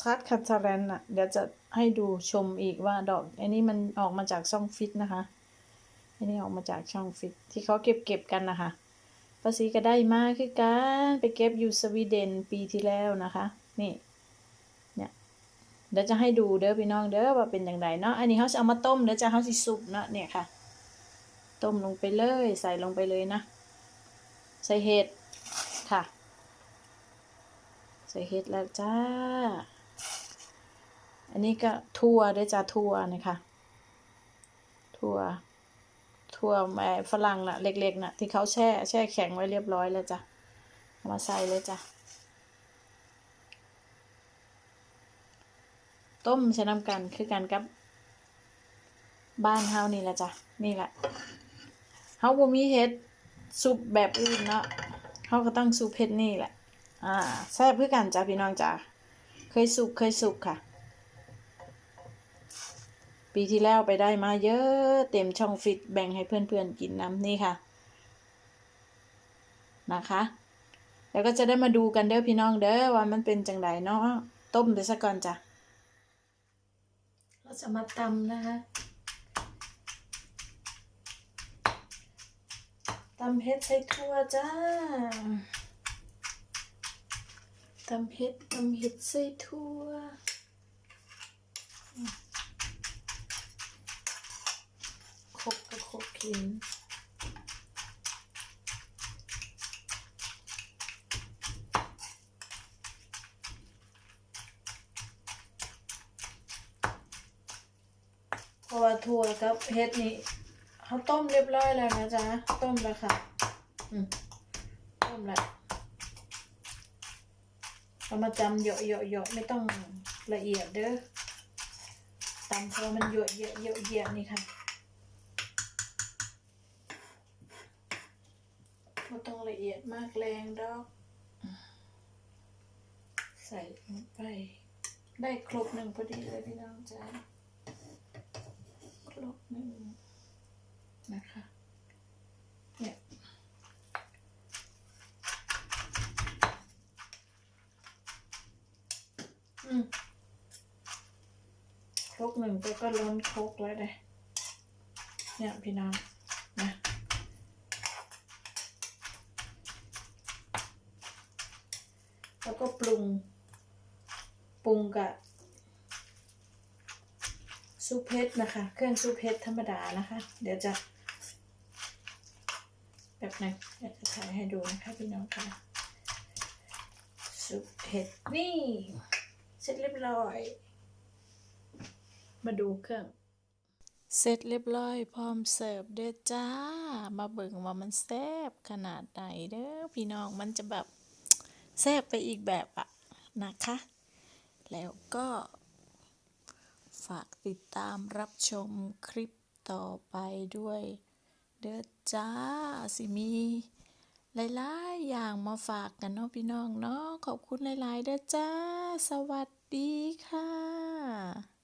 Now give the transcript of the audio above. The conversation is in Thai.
ชัดคัตเรนอะเดี๋ยวจะให้ดูชมอีกว่าดอกอันนี้มันออกมาจากช่องฟิตนะคะอันนี้ออกมาจากช่องฟิตที่เขาเก็บเก็บกันนะคะภาษีก็ได้มากคือการไปเก็บอยู่สวีเดนปีที่แล้วนะคะนี่เนี่ยเดี๋ยวจะให้ดูเด้อพี่น้องเด้อว่าเป็นอย่างไรเนาะอันนี้เขาจะเอามาต้มเดี๋ยวจะเขาสิสุกเนาะเนี่ยค่ะ ต้มลงไปเลยใส่ลงไปเลยนะ ใส่เห็ดค่ะ ใส่เห็ดแล้วจ้า อันนี้ก็ทั่วด้วยจ้าทั่วนะคะทั่วทั่วแม่ฝรั่งน่ะเล็กๆน่ะที่เขาแช่แช่แข็งไว้เรียบร้อยแล้วจ้ะมาใส่เลยจ้ะต้มใช้น้ำกันคือกันกับบ้านเฮานี่แหละจ้ะนี่แหละเฮาบ่มีเฮ็ดซุปแบบอื่นเนาะเฮาก็ต้องซุปเฮ็ดนี่แหละอ่าแซ่บคือกันจ้ะพี่น้องจ้ะเคยสุกเคยสุกค่ะ ปีที่แล้วไปได้มาเยอะเต็มช่องฟิตแบ่งให้เพื่อนๆกินน้ำนี่ค่ะ นะคะ แล้วก็จะได้มาดูกันเด้อพี่น้องเด้อว่ามันเป็นจังไดเนาะต้มไปซะก่อนจ้ะเราจะมาตำนะคะตำเฮ็ดใส่ทั่วจ้าตำเฮ็ดตำเฮ็ดใส่ทั่ว กินพราะว่าถั่วกับเฮ็ดนี่เขาต้มเรียบร้อยแล้วนะจ๊ะ ต้มแล้วค่ะ อืม ต้มแล้วเอามาจำเหยอะเหยอะเหยอะไม่ต้องละเอียดเด้อตำเพราะมันเหยอะเยอะเยอะเยอะนี่ค่ะ ไม่ต้องละเอียดมากแรงดอก ใส่ลงไป ได้ครบหนึ่งพอดีเลยพี่น้องจ้าครบหนึ่งนะคะเนี่ยอืมครกหนึ่งไปก็ล้นครกแล้วเลยเนี่ยพี่น้องนะ แล้วก็ปรุง ปรุงกับซุปเห็ดนะคะ เครื่องซุปเห็ดธรรมดานะคะ เดี๋ยวจะแบบนึงเดี๋ยวจะถ่ายให้ดูนะคะพี่น้องค่ะซุปเห็ดนี่เสร็จเรียบร้อย มาดูเครื่องเสร็จเรียบร้อย พร้อมเสิร์ฟเด้อจ้า มาเบิ่งว่ามันแซ่บขนาดไหนเด้อพี่น้องมันจะแบบ แซ่บไปอีกแบบอะนะคะ แล้วก็ฝากติดตามรับชมคลิปต่อไปด้วย เด้อจ้าสิมีหลายๆอย่างมาฝากกันเนาะพี่น้องเนาะขอบคุณหลายๆเด้อจ้า สวัสดีค่ะ